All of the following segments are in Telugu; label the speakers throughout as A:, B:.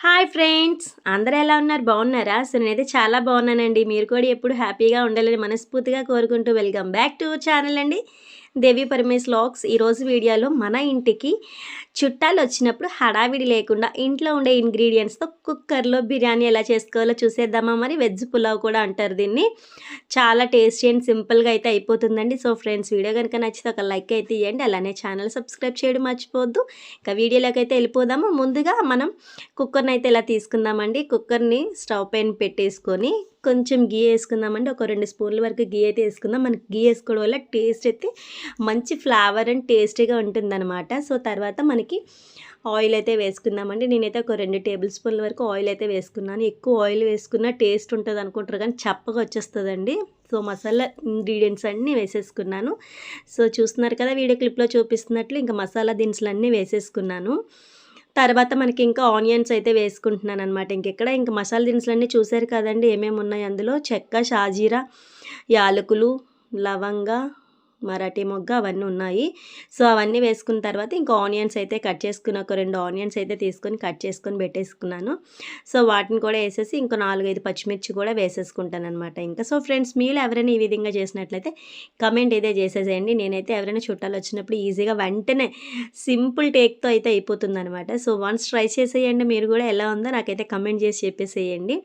A: హాయ్ ఫ్రెండ్స్ అందరూ ఎలా ఉన్నారు? బాగున్నారా? సో నేనైతే చాలా బాగున్నానండి. మీరు కూడా ఎప్పుడు హ్యాపీగా ఉండాలని మనస్ఫూర్తిగా కోరుకుంటూ వెల్కమ్ బ్యాక్ టు ఛానల్ అండి. దేవి పరమేశ్ లాక్స్ ఈరోజు వీడియోలో మన ఇంటికి చుట్టాలు వచ్చినప్పుడు హడావిడి లేకుండా ఇంట్లో ఉండే ఇంగ్రీడియంట్స్తో కుక్కర్లో బిర్యానీ ఎలా చేసుకోవాలో చూసేద్దామా మరి? వెజ్ పులావ్ కూడా అంటారు దీన్ని. చాలా టేస్టీ అండ్ సింపుల్గా అయితే అయిపోతుందండి. సో ఫ్రెండ్స్ వీడియో కనుక నచ్చితే ఒక లైక్ అయితే ఇవ్వండి అలానే ఛానల్ సబ్స్క్రైబ్ చేయడం మర్చిపోవద్దు. ఇంకా వీడియోలోకి అయితే వెళ్ళిపోదాము. ముందుగా మనం కుక్కర్ని అయితే ఇలా తీసుకుందామండి? కుక్కర్ని స్టవ్ పైన పెట్టేసుకొని కొంచెం గీ వేసుకుందామండి. ఒక రెండు స్పూన్ల వరకు గీ అయితే వేసుకుందాం. మనకి గీ వేసుకోవడం వల్ల టేస్ట్ అయితే మంచి ఫ్లేవర్ అండ్ టేస్టీగా ఉంటుందన్నమాట. సో తర్వాత మనకి ఆయిల్ అయితే వేసుకుందామండి. నేనైతే ఒక రెండు టేబుల్ స్పూన్ల వరకు ఆయిల్ అయితే వేసుకున్నాను. ఎక్కువ ఆయిల్ వేసుకున్న టేస్ట్ ఉంటుంది అనుకుంటారు కానీ చప్పగా వచ్చేస్తుందండి. సో మసాలా ఇంగ్రీడియంట్స్ అన్నీ వేసేసుకున్నాను. సో చూస్తున్నారు కదా వీడియో క్లిప్లో చూపిస్తున్నట్లు ఇంకా మసాలా దినుసులు అన్నీ వేసేసుకున్నాను. తర్వాత మనకి ఇంకా ఆనియన్స్ అయితే వేసుకుంటున్నాను అనమాట ఇంకెక్కడ ఇంకా మసాలా దినుసులన్నీ చూసారు కదండి ఏమేమి ఉన్నాయి అందులో? చెక్క షాజీరా యాలకులు లవంగా మరాఠీ మొగ్గ అవన్నీ ఉన్నాయి. సో అవన్నీ వేసుకున్న తర్వాత ఇంకా ఆనియన్స్ అయితే కట్ చేసుకుని ఒక రెండు ఆనియన్స్ అయితే తీసుకొని కట్ చేసుకొని పెట్టేసుకున్నాను. సో వాటిని కూడా వేసేసి ఇంకో నాలుగైదు పచ్చిమిర్చి కూడా వేసేసుకుంటాను అనమాట ఇంకా. సో ఫ్రెండ్స్ మీరు ఎవరైనా ఈ విధంగా చేసినట్లయితే కమెంట్ అయితే చేసేసేయండి. నేనైతే ఎవరైనా చుట్టాలు వచ్చినప్పుడు ఈజీగా వెంటనే సింపుల్ టేక్తో అయితే అయిపోతుంది అనమాట సో వన్స్ ట్రై చేసేయండి. మీరు కూడా ఎలా ఉందో నాకైతే కమెంట్ చేసి చెప్పేసేయండి.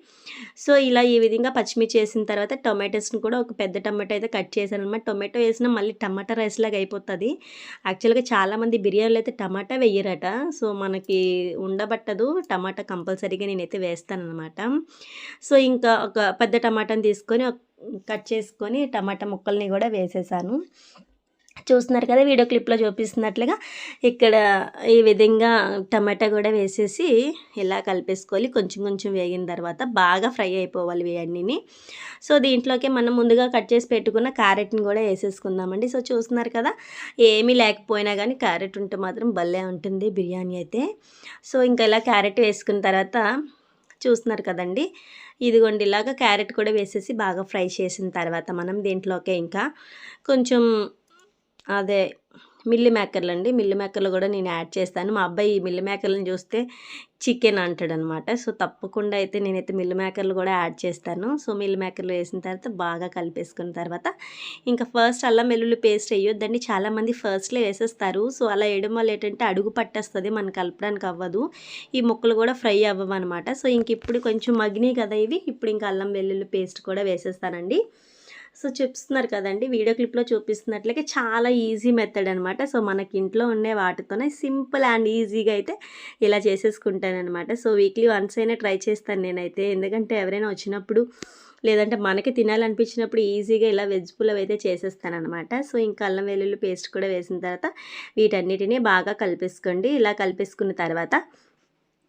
A: సో ఇలా ఈ విధంగా పచ్చిమిర్చి వేసిన తర్వాత టొమాటోస్ని కూడా ఒక పెద్ద టమాటో అయితే కట్ చేశాను అనమాట టొమాటో వేసిన మళ్ళీ టమాటా రైస్ లాగా అయిపోతుంది. యాక్చువల్గా చాలామంది బిర్యానీలు అయితే టమాటా వేయరట సో మనకి ఉండబట్టదు. టమాటా కంపల్సరీగా నేనైతే వేస్తాను అనమాట సో ఇంకా ఒక పెద్ద టమాటాని తీసుకొని కట్ చేసుకొని టమాటా ముక్కల్ని కూడా వేసేసాను. చూస్తున్నారు కదా వీడియో క్లిప్లో చూపిస్తున్నట్లుగా ఇక్కడ ఈ విధంగా టమాటా కూడా వేసేసి ఇలా కలిపేసుకోవాలి. కొంచెం కొంచెం వేగిన తర్వాత బాగా ఫ్రై అయిపోవాలి ఇవన్నీ సో దీంట్లోకి మనం ముందుగా కట్ చేసి పెట్టుకున్న క్యారెట్ని కూడా వేసేసుకుందామండి. సో చూస్తున్నారు కదా ఏమీ లేకపోయినా కానీ క్యారెట్ ఉంటే మాత్రం భలే ఉంటుంది బిర్యానీ అయితే. సో ఇంకా ఇలా క్యారెట్ వేసుకున్న తర్వాత చూస్తున్నారు కదండి ఇదిగోండి ఇలాగా క్యారెట్ కూడా వేసేసి బాగా ఫ్రై చేసిన తర్వాత మనం దీంట్లోకే ఇంకా కొంచెం అదే మిల్లి మేకర్లు అండి మిల్లి మేకర్లు కూడా నేను యాడ్ చేస్తాను. మా అబ్బాయి ఈ మిల్లి మేకర్లను చూస్తే చికెన్ అంటాడనమాట. సో తప్పకుండా అయితే నేనైతే మిల్లి మేకర్లు కూడా యాడ్ చేస్తాను. సో మిల్లి మేకర్లు వేసిన తర్వాత బాగా కలిపేసుకున్న తర్వాత ఇంకా ఫస్ట్ అల్లం వెల్లుల్లి పేస్ట్ వేయొద్దండి. చాలామంది ఫస్ట్లో వేసేస్తారు. సో అలా వేయడం వల్ల ఏంటంటే అడుగు పట్టేస్తుంది. మనం కలపడానికి అవ్వదు. ఈ ముక్కలు కూడా ఫ్రై అవ్వవు అనమాట సో ఇంక ఇప్పుడు కొంచెం మగ్గినాయి కదా ఇవి. ఇప్పుడు ఇంకా అల్లం వెల్లుల్లి పేస్ట్ కూడా వేసేస్తానండి. సో చెప్తున్నారు కదండి వీడియో క్లిప్లో చూపిస్తున్నట్లయితే చాలా ఈజీ మెథడ్ అనమాట సో మనకి ఇంట్లో ఉండే వాటితోనే సింపుల్ అండ్ ఈజీగా అయితే ఇలా చేసేసుకుంటానమాట సో వీక్లీ వన్స్ అయినా ట్రై చేస్తాను నేనైతే. ఎందుకంటే ఎవరైనా వచ్చినప్పుడు లేదంటే మనకి తినాలనిపించినప్పుడు ఈజీగా ఇలా వెజ్ పులవ్ అయితే చేసేస్తానమాట సో ఇంకా అల్లం వెల్లుల్లి పేస్ట్ కూడా వేసిన తర్వాత వీటన్నిటిని బాగా కలిపేసుకోండి. ఇలా కలిపేసుకున్న తర్వాత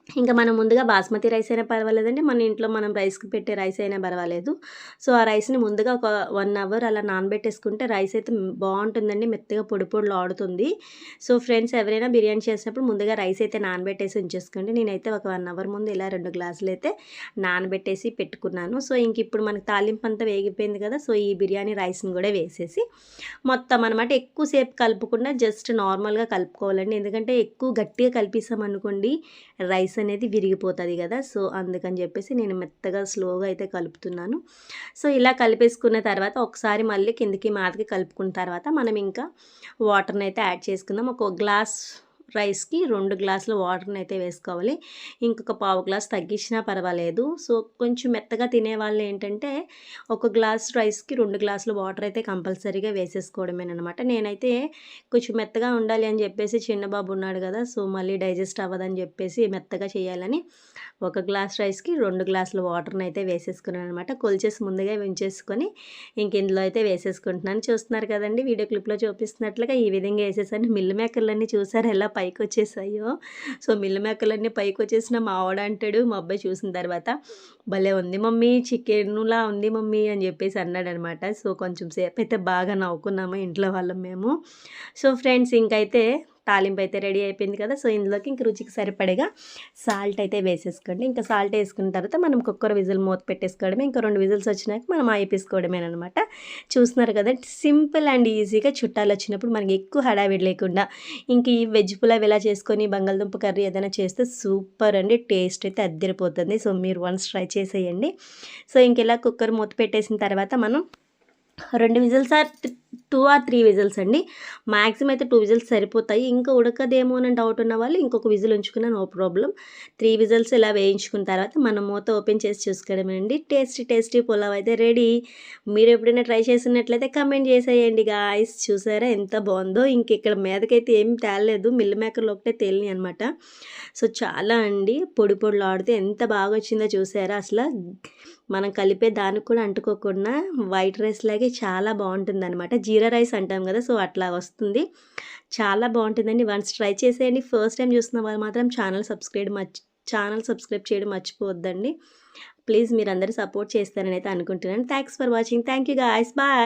A: ఇంకా మనం ముందుగా బాస్మతి రైస్ అయినా పర్వాలేదండి. మన ఇంట్లో మనం రైస్కి పెట్టే రైస్ అయినా పర్వాలేదు. సో ఆ రైస్ని ముందుగా ఒక వన్ అవర్ అలా నానబెట్టేసుకుంటే రైస్ అయితే బాగుంటుందండి. మెత్తగా పొడి పొడులు ఆడుతుంది. సో ఫ్రెండ్స్ ఎవరైనా బిర్యానీ చేసినప్పుడు ముందుగా రైస్ అయితే నానబెట్టేసి ఉంచేసుకోండి. నేనైతే ఒక వన్ అవర్ ముందు ఇలా రెండు గ్లాసులు అయితే నానబెట్టేసి పెట్టుకున్నాను. సో ఇంక ఇప్పుడు మనకి తాలింపు అంతా వేగిపోయింది కదా సో ఈ బిర్యానీ రైస్ని కూడా వేసేసి మొత్తం అనమాట ఎక్కువసేపు కలుపుకుండా జస్ట్ నార్మల్గా కలుపుకోవాలండి. ఎందుకంటే ఎక్కువ గట్టిగా కలిపిస్తామనుకోండి రైస్ రైస్ అనేది విరిగిపోతుంది కదా. సో అందుకని చెప్పేసి నేను మెత్తగా స్లోగా అయితే కలుపుతున్నాను. సో ఇలా కలిపేసుకున్న తర్వాత ఒకసారి మళ్ళీ కిందకి మాదికి కలుపుకున్న తర్వాత మనం ఇంకా వాటర్ని అయితే యాడ్ చేసుకుందాం. ఒక గ్లాస్ రైస్కి రెండు గ్లాసులు వాటర్ని అయితే వేసుకోవాలి. ఇంకొక పావు గ్లాస్ తగ్గించినా పర్వాలేదు. సో కొంచెం మెత్తగా తినే వాళ్ళు ఏంటంటే ఒక గ్లాస్ రైస్కి రెండు గ్లాసులు వాటర్ అయితే కంపల్సరీగా వేసేసుకోవడమేనమాట నేనైతే కొంచెం మెత్తగా ఉండాలి అని చెప్పేసి చిన్న బాబు ఉన్నాడు కదా సో మళ్ళీ డైజెస్ట్ అవ్వదని చెప్పేసి మెత్తగా చేయాలని ఒక గ్లాస్ రైస్కి రెండు గ్లాసులు వాటర్ని అయితే వేసేసుకున్నాను అనమాట కొలిచేసి ముందుగా ఉంచేసుకొని ఇంక ఇందులో అయితే వేసేసుకుంటున్నాను. చూస్తున్నారు కదండి వీడియో క్లిప్లో చూపిస్తున్నట్లుగా ఈ విధంగా వేసేసాను. మిల్లు మేకర్లన్నీ చూసారు? ఎలా పైకి వచ్చేసాయో సో మిల్లు మేకలన్నీ పైకి వచ్చేసిన మా ఆవిడ అంటాడు మా అబ్బాయి చూసిన తర్వాత భలే ఉంది మమ్మీ చికెన్లా ఉంది మమ్మీ అని చెప్పేసి అన్నాడనమాట. సో కొంచెం సేపు అయితే బాగా నవ్వుకున్నాము ఇంట్లో వాళ్ళం మేము. సో ఫ్రెండ్స్ ఇంకైతే తాలింపు అయితే రెడీ అయిపోయింది కదా సో ఇందులోకి ఇంక రుచికి సరిపడేగా సాల్ట్ అయితే వేసేసుకోండి. ఇంకా సాల్ట్ వేసుకున్న తర్వాత మనం కుక్కర్ విజిల్ మూత పెట్టేసుకోవడమే ఇంకా రెండు విజిల్స్ వచ్చినాక మనం ఆయిపేసుకోవడమేనమాట చూస్తున్నారు కదా సింపుల్ అండ్ ఈజీగా చుట్టాలు వచ్చినప్పుడు మనకి ఎక్కువ హడావిడి లేకుండా ఇంక ఈ వెజ్ పులావ్ ఇలా చేసుకొని బంగాళదుంప కర్రీ ఏదైనా చేస్తే సూపర్ అండి టేస్ట్ అయితే అద్దరిపోతుంది. సో మీరు వన్స్ ట్రై చేసేయండి. సో ఇంకెలా కుక్కర్ మూత పెట్టేసిన తర్వాత మనం రెండు whistles or two or three whistles అండి. మ్యాక్సిమం అయితే టూ విజిల్స్ సరిపోతాయి. ఇంకా ఉడకదేమో అని డౌట్ ఉన్న వాళ్ళు ఇంకొక విజిల్ ఉంచుకున్నా నో ప్రాబ్లం. త్రీ విజిల్స్ ఇలా వేయించుకున్న తర్వాత మనం మూత ఓపెన్ చేసి చూసుకోవడమేనండి టేస్టీ టేస్టీ పులావ్ అయితే రెడీ. మీరు ఎప్పుడైనా ట్రై చేసినట్లయితే కమెంట్ చేసేయండి గాయస్. చూసారా ఎంత బాగుందో. ఇంక ఇక్కడ మీదకైతే ఏం తేలలేదు. మిల్ మేకర్లో ఒకటే తేలిని అనమాట సో చాలా అండి. పొడి పొడిలు ఆడితే ఎంత బాగా వచ్చిందో చూసారా అసలు. మనం కలిపే దానికి కూడా అంటుకోకుండా వైట్ రైస్ లాగే చాలా బాగుంటుంది అనమాట జీరా రైస్ అంటాం కదా సో అట్లా వస్తుంది. చాలా బాగుంటుందండి. వన్స్ ట్రై చేసేయండి. ఫస్ట్ టైం చూస్తున్న వాళ్ళు మాత్రం ఛానల్ సబ్స్క్రైబ్ మర్చి ఛానల్ సబ్స్క్రైబ్ చేయడం మర్చిపోవద్దండి. ప్లీజ్ మీరు అందరూ సపోర్ట్ చేస్తారని అయితే అనుకుంటున్నాను. Thanks for watching. Thank you guys. Bye.